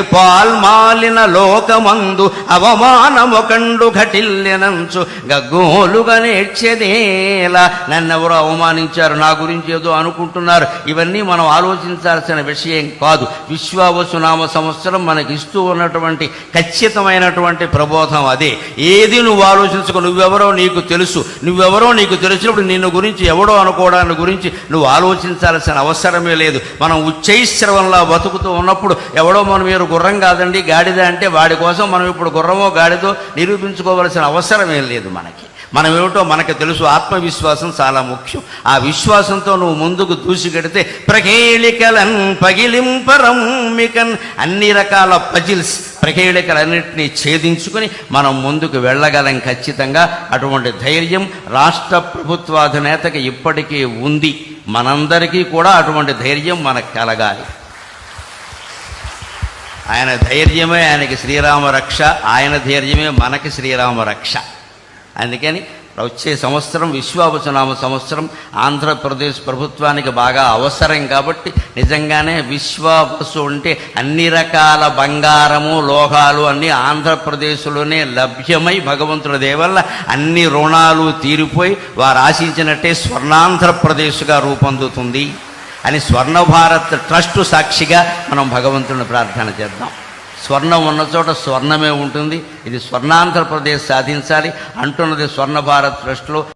పాల్మాలిన లోకమందు అవమానము కండు ఘటిల్లెనంచు గగ్గోలుగా నేర్చెదేలా. నన్నెవరో అవమానించారు నా గురించి ఏదో అనుకుంటున్నారు. ఇవన్నీ మనం ఆలోచించాల్సిన విషయం కాదు. విశ్వావసునామ సంవత్సరం మనకి ఇస్తూ ఉన్నటువంటి ఖచ్చితమైనటువంటి ప్రబోధం అదే. ఏది నువ్వు ఆలోచించుకో నువ్వెవరో నీకు తెలుసు. నువ్వెవరో నీకు తెలిసినప్పుడు నిన్ను గురించి ఎవడో అనుకోవడాన్ని గురించి నువ్వు ఆలోచించాల్సిన అవసరమే లేదు. మనం ఉచ్చైశ్రవంలా బతుకుతూ ఉన్నప్పుడు ఎవడో మనం మీరు గుర్రం కాదండి. గాడిద అంటే వాడి కోసం మనం ఇప్పుడు గుర్రమో గాడిదో నిరూపించుకోవలసిన ఏం లేదు మనకి. మనం ఏమిటో మనకు తెలుసు. ఆత్మవిశ్వాసం చాలా ముఖ్యం. ఆ విశ్వాసంతో నువ్వు ముందుకు దూసిగడితే ప్రకేళికలన్ పగిలింపరమ్మికన్ అన్ని రకాల పజిల్స్ ప్రకేళికలన్నింటినీ ఛేదించుకొని మనం ముందుకు వెళ్ళగలం ఖచ్చితంగా. అటువంటి ధైర్యం రాష్ట్ర ప్రభుత్వాధినేతకి ఇప్పటికీ ఉంది. మనందరికీ కూడా అటువంటి ధైర్యం మనకు కలగాలి. ఆయన ధైర్యమే ఆయనకి శ్రీరామ రక్ష ఆయన ధైర్యమే మనకి శ్రీరామ రక్ష. అందుకని వచ్చే సంవత్సరం విశ్వావసనామ సంవత్సరం ఆంధ్రప్రదేశ్ ప్రభుత్వానికి బాగా అవసరం కాబట్టి నిజంగానే విశ్వావసు అంటే అన్ని రకాల బంగారము లోహాలు అన్నీ ఆంధ్రప్రదేశ్లోనే లభ్యమై భగవంతుడి దేవల్ల అన్ని రుణాలు తీరిపోయి వారు ఆశించినట్టే స్వర్ణాంధ్రప్రదేశ్గా రూపొందుతుంది. అని స్వర్ణ భారత్ ట్రస్ట్ సాక్షిగా మనం భగవంతుని ప్రార్థన చేద్దాం. స్వర్ణం ఉన్న చోట స్వర్ణమే ఉంటుంది. ఇది స్వర్ణాంధ్రప్రదేశ్ సాధించాలి. అంటున్నది స్వర్ణ భారత్ ట్రస్ట్లో